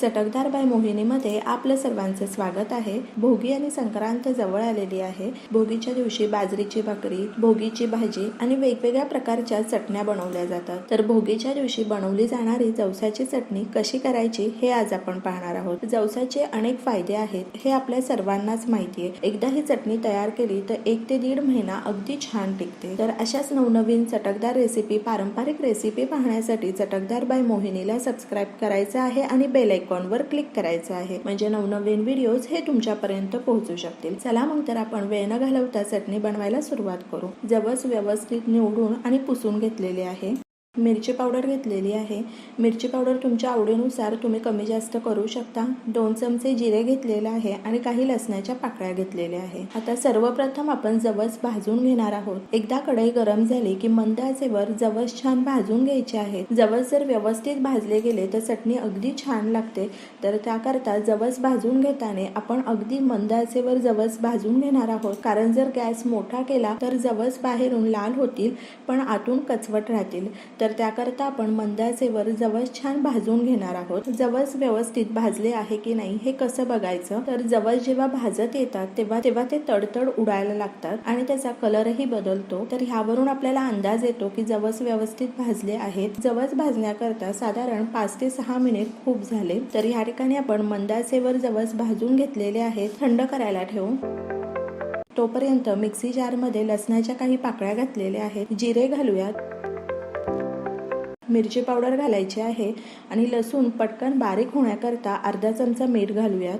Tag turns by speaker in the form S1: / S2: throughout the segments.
S1: चटकदार बाय मोहिनीमध्ये आपलं सर्वांचं स्वागत आहे. भोगी आणि संक्रांत जवळ आलेली आहे. भोगीच्या दिवशी बाजरीची भाकरी भोगीची भाजी आणि वेगवेगळ्या प्रकारच्या चटण्या बनवल्या जातात. तर भोगीच्या दिवशी बनवली जाणारी जवसाची चटणी कशी करायची हे आज आपण पाहणार आहोत. जवसाचे अनेक फायदे आहेत हे आपल्या सर्वांनाच माहिती आहे एकदा ही चटणी तयार केली तर एक ते दीड महिना अगदी छान टिकते. तर अशाच नवनवीन चटकदार रेसिपी पारंपरिक रेसिपी पाहण्यासाठी चटकदार बाय मोहिनीला सबस्क्राईब करायचं आहे आणि बेल आयकॉनवर क्लिक करायचं आहे. म्हणजे नवनवीन व्हिडिओज हे तुमच्यापर्यंत पोहोचू शकतील. चला मग तर आपण वेळ न घालवता चटणी बनवायला सुरुवात करू. जवस व्यवस्थित निवडून आणि पुसून घेतलेले आहे. मिरची पावडर घेतलेली आहे. मिरची पावडर तुमच्या आवडीनुसार तुम्ही कमी जास्त करू शकता. दोन चमचे जिरे घेतलेले आहे आणि काही लसणाच्या पाकळ्या घेतलेल्या आहे. आता सर्वप्रथम आपण जवस भाजून घेणार आहोत. एकदा कढई गरम झाली की मंद आचेवर जवस छान भाजून घ्यायचे आहे. जवस जर व्यवस्थित भाजले गेले तर चटणी अगदी छान लागते. तर त्याकरता जवस भाजून घेताना आपण अगदी मंद आचेवर जवस भाजून घेणार आहोत. कारण जर गॅस मोठा केला तर जवस बाहेरून लाल होतील पण आतून कचवट राहतील. तर त्याकरता आपण मंदाचेवर जवस छान भाजून घेणार आहोत. जवस व्यवस्थित भाजले आहे की नाही हे कसं बघायचं? तर जवस जेव्हा भाजत येतात तेव्हा तेव्हा ते तडतड उडायला लागतात आणि त्याचा कलरही बदलतो. तर ह्यावरून आपल्याला अंदाज येतो की जवस व्यवस्थित भाजले आहेत. जवस भाजण्याकरता साधारण पाच ते सहा मिनिट खूप झाले. तर ह्या ठिकाणी आपण मंदाचेवर जवस भाजून घेतलेले आहेत. थंड करायला ठेवू तोपर्यंत मिक्सी जारमध्ये लसणाच्या काही पाकळ्या घातलेल्या आहेत. जिरे घालूयात. मिरची पावडर घालायची आहे आणि लसूण पटकन बारीक होण्याकरता अर्धा चमचा मीठ घालूयात.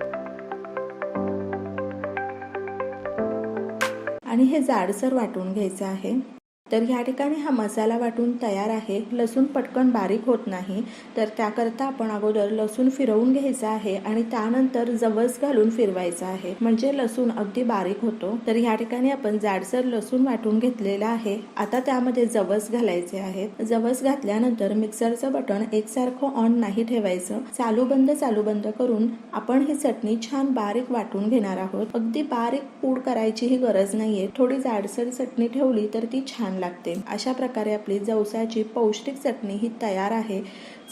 S1: आणि हे जाडसर वाटून घ्यायचं आहे. तर ह्या ठिकाणी हा मसाला वाटून तयार आहे. लसूण पटकन बारीक होत नाही. तर त्याकरता आपण अगोदर लसूण फिरवून घ्यायचा आहे आणि त्यानंतर जवस घालून फिरवायचा आहे. म्हणजे लसूण अगदी बारीक होतो. तर ह्या ठिकाणी आपण जाडसर लसूण वाटून घेतलेला आहे. आता त्यामध्ये जवस घालायचे आहेत जवस घातल्यानंतर मिक्सरचं बटन एकसारखं ऑन नाही ठेवायचं. चालू बंद चालू बंद करून आपण ही चटणी छान बारीक वाटून घेणार आहोत. अगदी बारीक पूड करायची ही गरज नाहीये. थोडी जाडसर चटणी ठेवली तर ती छान लागते. अशा प्रकारे आपली जवसाची पौष्टिक चटणी ही तयार आहे.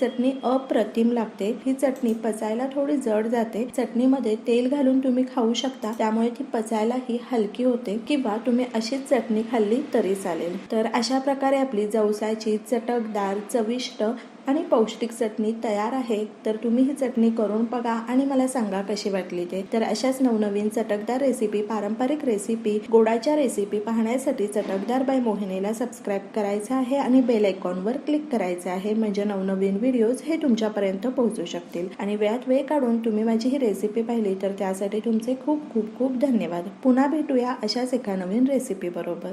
S1: चटणी अप्रतिम लागते. ही चटणी पचायला थोडी जड जाते. चटणीमध्ये तेल घालून तुम्ही खाऊ शकता. त्यामुळे ती पचायला ही हलकी होते किंवा तुम्ही अशीच चटणी खाल्ली तरी चालेल. तर अशा प्रकारे आपली जवसाची चटकदार चविष्ट आणि पौष्टिक चटणी तयार आहे तर तुम्ही ही चटणी करून बघा आणि मला सांगा कशी वाटली ते. तर अशाच नवनवीन चटकदार रेसिपी पारंपरिक रेसिपी गोडाच्या रेसिपी पाहण्यासाठी चटकदार बाय मोहिनीला सबस्क्राईब करायचं आहे आणि बेल आयकॉनवर क्लिक करायचं आहे म्हणजे नवनवीन व्हिडिओज हे तुमच्यापर्यंत पोहोचू शकतील. आणि वेळात वेळ काढून तुम्ही माझी ही रेसिपी पाहिली तर त्यासाठी तुमचे खूप खूप खूप धन्यवाद. पुन्हा भेटूया अशाच एका नवीन रेसिपी बरोबर.